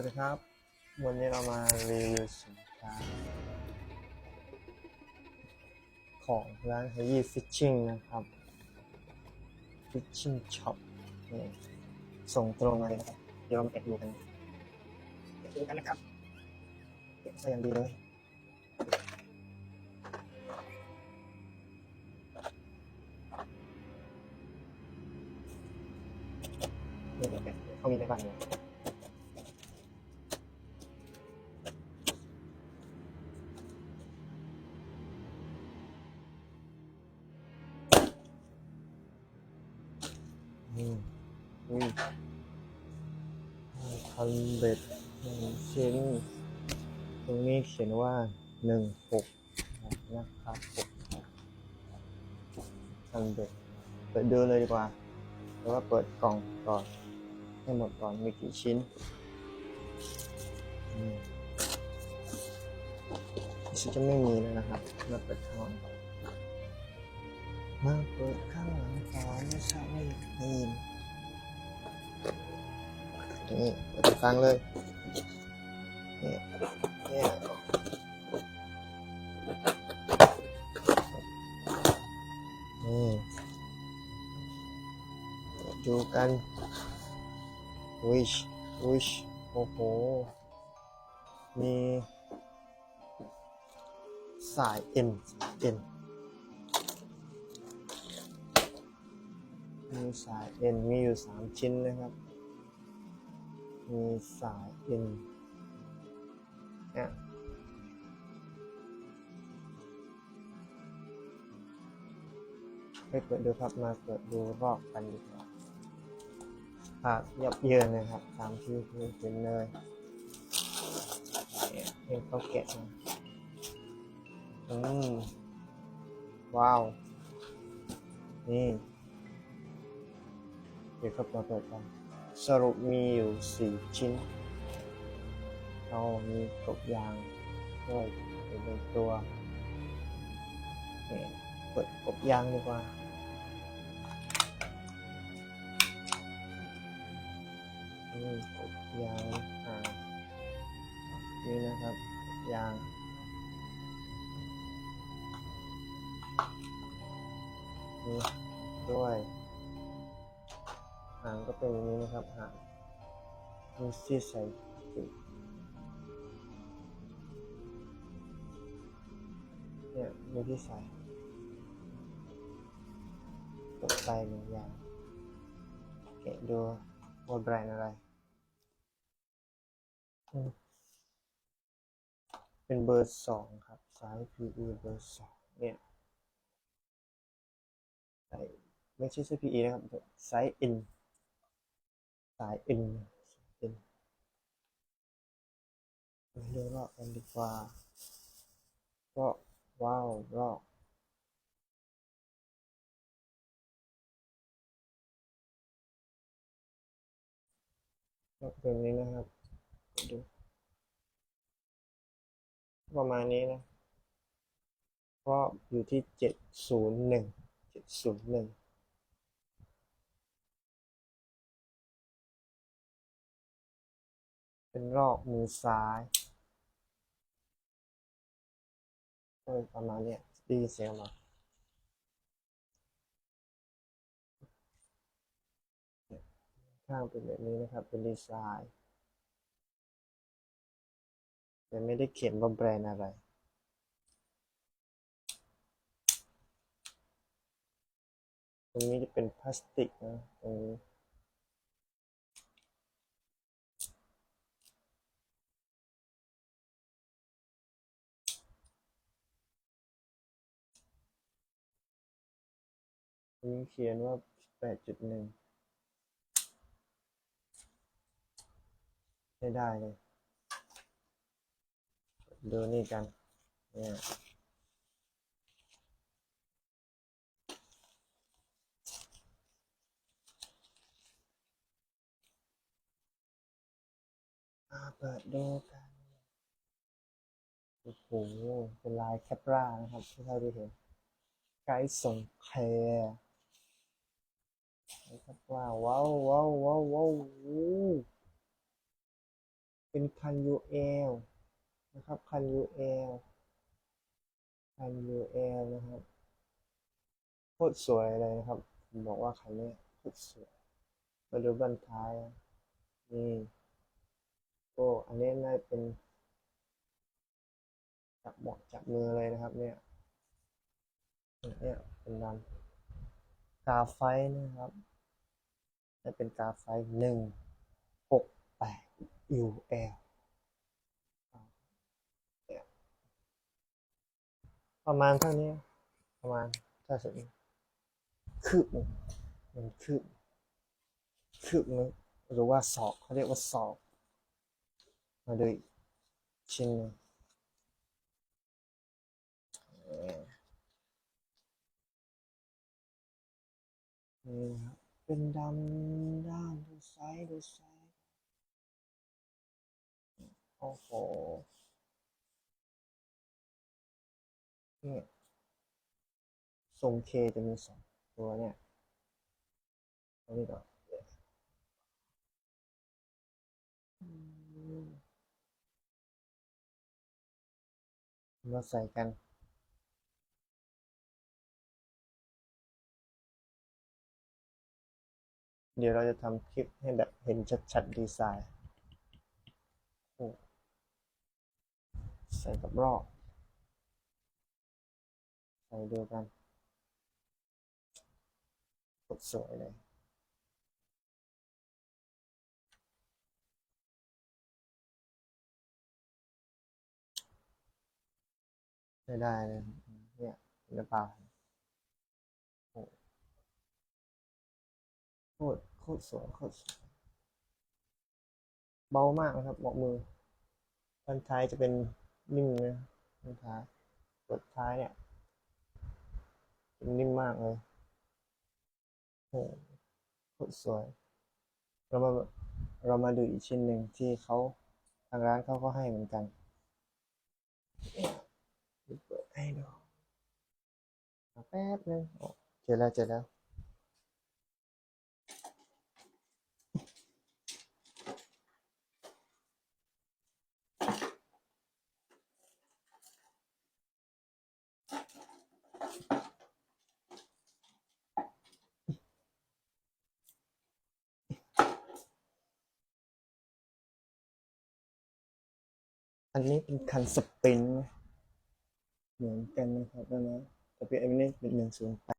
วัสดีครับ วันนี้เรามารีวิวสินค้าของร้าน h a y y Fishing นะครับ Fishing Shop นี่ส่งตรงมาเลยนะครับเดี๋ยวเรามาแกะดูกันดูกันนะครับแกะซะอย่างดีเลยเขามีในบ้านเลย อุ้ยพันเบ็ดหนึ่งชิ้น ตรงนี้เขียนว่าหนึ่งหกนะครับพันเบ็ดเปิดดูเลยดีกว่า แล้วก็เปิดกล่องก่อน ให้หมดก่อนมีกี่ชิ้นอืมชิ้นจะไม่มีแล้วนะครับมาเปิดข้างหลังมาเปิดข้างหลังก่อนไม่ใช่ไม่ได้ยินนี่เปิดฟังเลยนี่นี่นี่ดูกันวิชวิชโอ้โห มีสายเอ็นเอ็นมีสายเอ็นมีอยู่สามชิ้นนะครับ มีสายเอ็นเนี่ยไปเปิดดูครับมาเปิดดูรอบกันดีกว่าภาพยับเยินนะครับ ตามที่คือเห็นเลยเนี่ยเห็นเขาแกะมาอืมว้าว นี่ เดี๋ยวครับมาเปิดกัน สรุปมีอยู่สี่ชิ้น เรามีกบยางด้วยเป็นหนึ่งตัวเนี่ยเปิดกบยางดีกว่านี่กบยางอ่านี่นะครับยางนี่ด้วยางก็เป็นอย่างนี้นะครับหางมีที่ใส่ปีกเนี่ยมีที่ใส่ตกไปหนึ่งอย่างแกะดูว่าแบรนด์อะไร เป็นเบอร์สองครับสาย PE เบอร์สองเนี่ยใส่ไม่ใช่ไซส์ PE นะครับไซส์ N สาย N N มาดูรอบกันดีกว่าก็ว้าวรอบรอบเป็นนี้นะครับดูประมาณนี้นะรอบอยู่ที่เจ็ดศูนย์หนึ่งเจ็ดศูนย์หนึ่ง เป็นรอกมือซ้ายก็ประมาณเนี้ยดีเสียงมาข้างเป็นแบบนี้นะครับ เป็นดีไซน์แต่ไม่ได้เขียนว่าแบรนด์อะไรตรงนี้จะเป็นพลาสติกนะตรงนี้ มีเขียนว่า8.1ไม่ได้เลย ดูนี่กัน เนี่ยมาเปิดดูกัน โอ้โห เป็นลายแคปรานะครับ ที่เราได้เห็น ไกด์ส่งแคร์ ครับว่าว้าวว้าวว้าวว้าวเป็นคัน UL นะครับคัน UL คัน UL นะครับโคตรสวยเลยนะครับผมบอกว่าคันนี้โคตรสวยมาดูบันท้ายนี่โอ้อันนี้น่าจะเป็นจับหมาะจับมือเลยนะครับ เนี่ยเนี่ยเป็นดำ กาไฟนะครับ จะเป็นกาไฟหนึ่งหกแปด UL เนี่ยประมาณเท่านี้ ประมาณถ้าสุดคืบหนึ่งมันคืบคืบนึงหรือว่าศอกเขาเรียกว่าศอก มาดูชิ้นนึง นี่ครับเป็นดำด้านดูไซส์ดูไซส์โอ้โหเนี่ยทรงเคจะมีสองตัวเนี่ยเอานี่ก่อนมาใส่กัน เดี๋ยวเราจะทำคลิปให้แบบเห็นชัดๆดีไซน์ใส่กับรอบใส่เดียวกันกดสวยเลยไม่ได้เลยเนี่ยหรือเปล่าโอ้โคตร ตรสวยโคตรสวยเบามากนะครับเบอกมือบันท้ายจะเป็นนิ่มนะบันท้ายกดท้ายเนี่ยเป็นนิ่มมากเลยโอ้โคตรสวย เรามาเรามาดูอีกชิ้นหนึ่งที่เขาทางร้านเขาก็ให้เหมือนกันเปิดให้ดูแป๊บนึงโอเจอแล้วเจอแล้ว อันนี้เป็นคันสปรินท์เหมือนกันนะครับนะนะแต่เป็นอันนี้เป็นหนึ่งศูนย์แปด